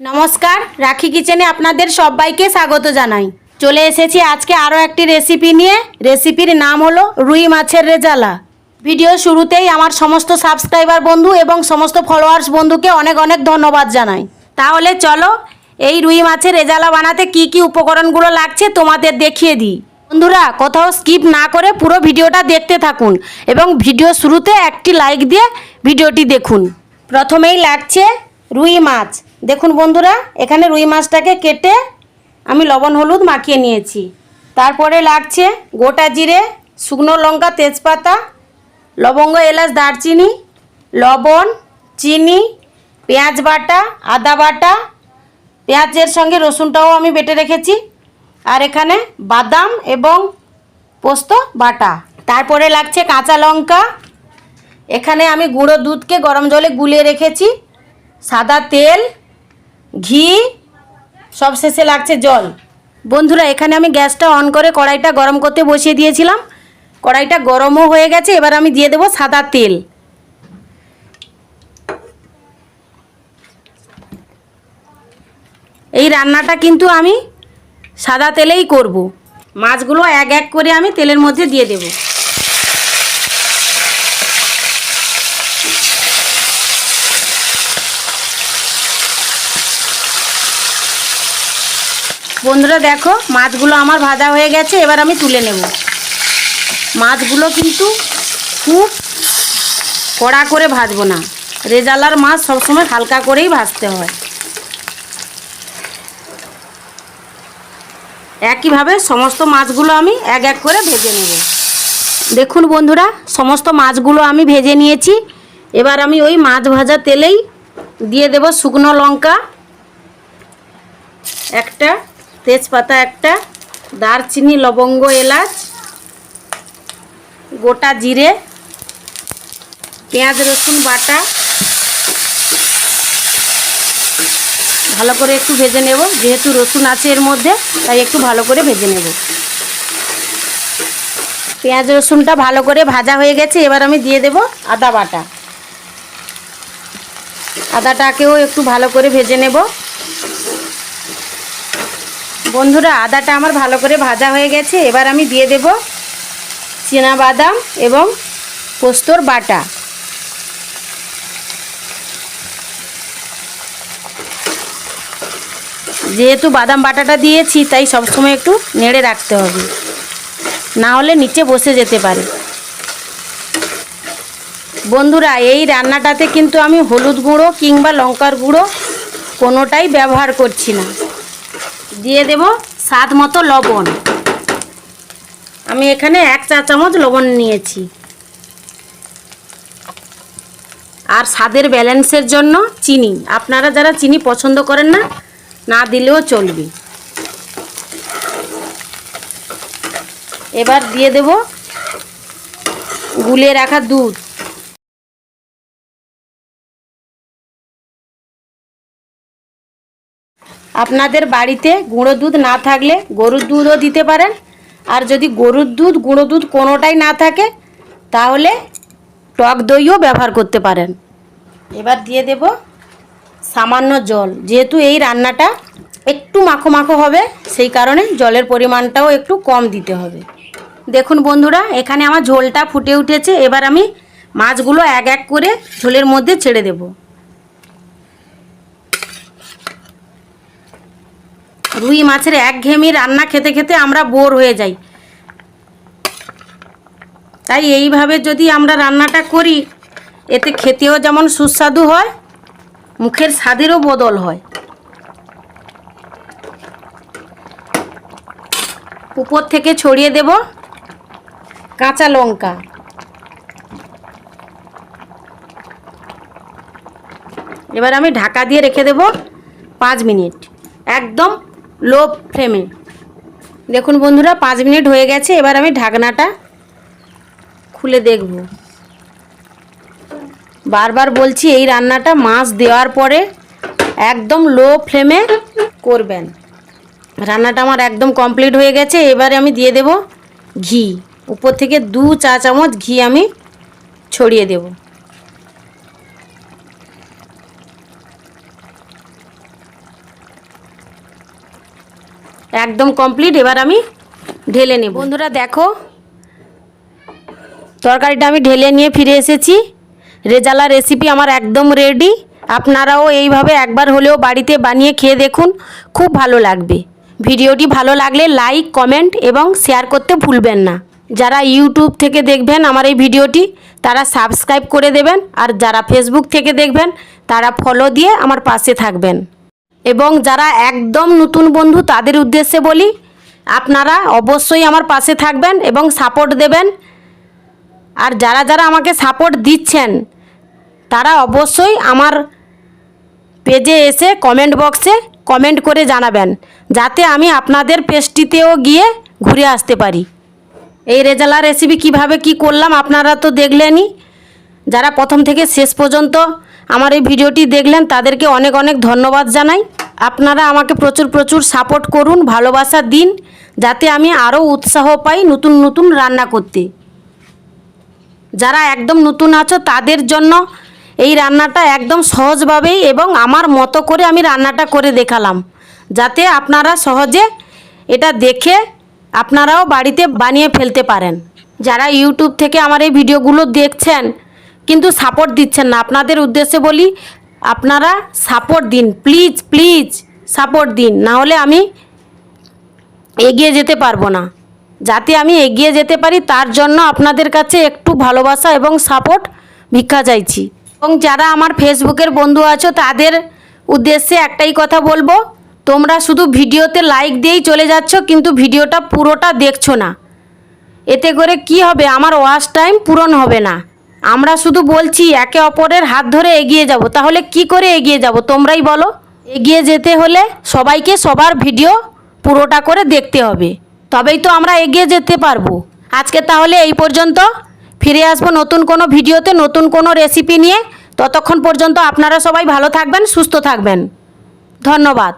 নমস্কার, রাখি কিচেনে আপনাদের সবাইকে স্বাগত জানাই। চলে এসেছি আজকে আরও একটি রেসিপি নিয়ে। রেসিপির নাম হলো রুই মাছের রেজালা। ভিডিও শুরুতেই আমার সমস্ত সাবস্ক্রাইবার বন্ধু এবং সমস্ত ফলোয়ার্স বন্ধুকে অনেক অনেক ধন্যবাদ জানাই। তাহলে চলো, এই রুই মাছের রেজালা বানাতে কি কি উপকরণগুলো লাগছে তোমাদের দেখিয়ে দিই। বন্ধুরা, কোথাও স্কিপ না করে পুরো ভিডিওটা দেখতে থাকুন এবং ভিডিও শুরুতে একটি লাইক দিয়ে ভিডিওটি দেখুন। প্রথমেই লাগছে রুই মাছ। দেখুন বন্ধুরা, এখানে রুই মাছটাকে কেটে আমি লবণ হলুদ মাখিয়ে নিয়েছি। তারপরে লাগছে গোটা জিরে, শুকনো লঙ্কা, তেজপাতা, লবঙ্গ, এলাচ, দারচিনি, লবণ, চিনি, পেঁয়াজ বাটা, আদা বাটা, পেঁয়াজের সঙ্গে রসুনটাও আমি বেটে রেখেছি। আর এখানে বাদাম এবং পোস্ত বাটা। তারপরে লাগছে কাঁচা লঙ্কা। এখানে আমি গুঁড়ো দুধকে গরম জলে গুলিয়ে রেখেছি। সাদা তেল ঘি, সব শেষে লাগছে জল। বন্ধুরা, এখানে আমি গ্যাসটা অন করে কড়াইটা গরম করতে বসিয়ে দিয়েছিলাম। কড়াইটা গরমও হয়ে গেছে, এবার আমি দিয়ে দেবো সাদা তেল। এই রান্নাটা কিন্তু আমি সাদা তেলেই করব। মাছগুলো এক এক করে আমি তেলের মধ্যে দিয়ে দেবো। বন্ধুরা দেখো, মাছগুলো আমার ভাজা হয়ে গেছে, এবার আমি তুলে নেব। মাছগুলো কিন্তু খুব কড়া করে ভাজবো না। রেজালার মাছ সবসময় হালকা করেই ভাজতে হয়। একইভাবে সমস্ত মাছগুলো আমি এক এক করে ভেজে নেব। দেখুন বন্ধুরা, সমস্ত মাছগুলো আমি ভেজে নিয়েছি। এবার আমি ওই মাছ ভাজা তেলেই দিয়ে দেব শুকনো লঙ্কা। একটা তেজপাতা একটা, দারচিনি, লবঙ্গ, এলাচ, গোটা জিরে, পেঁয়াজ, রসুন, বাটা। ভালো করে একটু ভেজে নেব, যেহেতু রসুন আছে এর মধ্যে, তাই একটু ভালো করে ভেজে নেব। পেঁয়াজ, রসুনটা ভালো করে ভাজা হয়ে গেছে, এবার আমি দিয়ে দেব আদা বাটা। আদাটাকেও একটু ভালো করে ভেজে নেব। বন্ধুরা, আদাটা আমার ভালো করে ভাজা হয়ে গেছে। এবার আমি দিয়ে দেব বাদাম এবং পোস্তর বাটা। যেহেতু বাদাম বাটাটা দিয়েছি, তাই সবসময় একটু নেড়ে রাখতে হবে। না হলে নিচে বসে যেতে পারে। বন্ধুরা, এই রান্নাটাতে কিন্তু আমি হলুদ গুঁড়ো কিংবা লঙ্কার গুঁড়ো কোনোটাই ব্যবহার করছি না। দিয়ে দেব স্বাদ মতো লবণ। আমি এখানে এক চা চামচ লবণ নিয়েছি। আর স্বাদের ব্যালেন্সের জন্য চিনি। আপনারা যারা চিনি পছন্দ করেন না না দিলেও চলবে। এবার দিয়ে দেব গুলিয়ে রাখা দুধ। আপনাদের বাড়িতে গুঁড়ো দুধ না থাকলে গরুর দুধও দিতে পারেন। আর যদি গরুর দুধ, গুঁড়ো দুধ কোনোটাই না থাকে, তাহলে টক দইও ব্যবহার করতে পারেন। এবার দিয়ে দেব সামান্য জল। যেহেতু এই রান্নাটা একটু মাখো মাখো হবে, সেই কারণে জলের পরিমাণটাও একটু কম দিতে হবে। দেখুন বন্ধুরা, এখানে আমার ঝোলটা ফুটে উঠেছে। এবার আমি মাছগুলো এক এক করে ঝোলের মধ্যে ছেড়ে দেবো। রুই মাছের এক একঘেয়েমি রান্না খেতে খেতে আমরা বোর হয়ে যাই। তাই এইভাবে যদি আমরা রান্নাটা করি, এতে খেতেও যেমন সুস্বাদু হয়, মুখের স্বাদেরও বদল হয়। উপর থেকে ছড়িয়ে দেব কাঁচা লঙ্কা। এবার আমি ঢাকা দিয়ে রেখে দেব পাঁচ মিনিট। একদম লো ফ্লেমে দেখুন বন্ধুরা, পাঁচ মিনিট হয়ে গেছে, এবার আমি ঢাকনাটা খুলে দেখব। বারবার বলছি, এই রান্নাটা মাছ দেওয়ার পরে একদম লো ফ্লেমে করবেন। রান্নাটা আমার একদম কমপ্লিট হয়ে গেছে, এবারে আমি দিয়ে দেব ঘি। উপর থেকে দু চা চামচ ঘি আমি ছড়িয়ে দেবো। একদম কমপ্লিট এবার আমি ঢেলে নেব। বন্ধুরা দেখো তরকারিটা আমি ঢেলে নিয়ে ফিরে এসেছি। রেজালা রেসিপি আমার একদম রেডি আপনারাও এইভাবে একবার হলেও বাড়িতে বানিয়ে খেয়ে দেখুন খুব ভালো লাগবে। ভিডিওটি ভালো লাগলে লাইক কমেন্ট এবং শেয়ার করতে ভুলবেন না। যারা ইউটিউব থেকে দেখবেন আমার এই ভিডিওটি তারা সাবস্ক্রাইব করে দেবেন। আর যারা ফেসবুক থেকে দেখবেন তারা ফলো দিয়ে আমার পাশে থাকবেন। এবং যারা একদম নতুন বন্ধু তাদের উদ্দেশ্যে বলি, আপনারা অবশ্যই আমার পাশে থাকবেন এবং সাপোর্ট দেবেন। আর যারা যারা আমাকে সাপোর্ট দিচ্ছেন, তারা অবশ্যই আমার পেজে এসে কমেন্ট বক্সে কমেন্ট করে জানাবেন, যাতে আমি আপনাদের পেজটিতেও গিয়ে ঘুরে আসতে পারি। এই রেজালা রেসিপি কীভাবে কি করলাম আপনারা তো দেখলেনই। যারা প্রথম থেকে শেষ পর্যন্ত আমার এই ভিডিওটি দেখলেন, তাদেরকে অনেক অনেক ধন্যবাদ জানাই। আপনারা আমাকে প্রচুর প্রচুর সাপোর্ট করুন, ভালোবাসা দিন, যাতে আমি আরও উৎসাহ পাই নতুন নতুন রান্না করতে। যারা একদম নতুন আছো, তাদের জন্য এই রান্নাটা একদম সহজভাবেই এবং আমার মতো করে আমি রান্নাটা করে দেখালাম। যাতে আপনারা সহজে এটা দেখে আপনারাও বাড়িতে বানিয়ে ফেলতে পারেন। যারা ইউটিউব থেকে আমার এই ভিডিওগুলো দেখছেন কিন্তু সাপোর্ট দিচ্ছেন না। আপনাদের উদ্দেশ্যে বলি, আপনারা সাপোর্ট দিন প্লিজ প্লিজ সাপোর্ট দিন। না হলে আমি এগিয়ে যেতে পারব না। যাতে আমি এগিয়ে যেতে পারি, তার জন্য আপনাদের কাছে একটু ভালোবাসা এবং সাপোর্ট ভিক্ষা চাইছি। এবং যারা আমার ফেসবুকের বন্ধু আছো, তাদের উদ্দেশ্যে একটাই কথা বলব, তোমরা শুধু ভিডিওতে লাইক দিয়েই চলে যাচ্ছ, কিন্তু ভিডিওটা পুরোটা দেখছ না। এতে করে কি হবে? আমার ওয়াচ টাইম পূরণ হবে না। আমরা শুধু বলছি একে অপরের হাত ধরে এগিয়ে যাব। তাহলে কি করে এগিয়ে যাব তোমরাই বলো? এগিয়ে যেতে হলে সবাইকে সবার ভিডিও পুরোটা করে দেখতে হবে। তবেই তো আমরা এগিয়ে যেতে পারব। আজকে তাহলে এই পর্যন্ত। ফিরে আসব নতুন কোনো ভিডিওতে, নতুন কোনো রেসিপি নিয়ে। ততক্ষণ পর্যন্ত আপনারা সবাই ভালো থাকবেন, সুস্থ থাকবেন। ধন্যবাদ।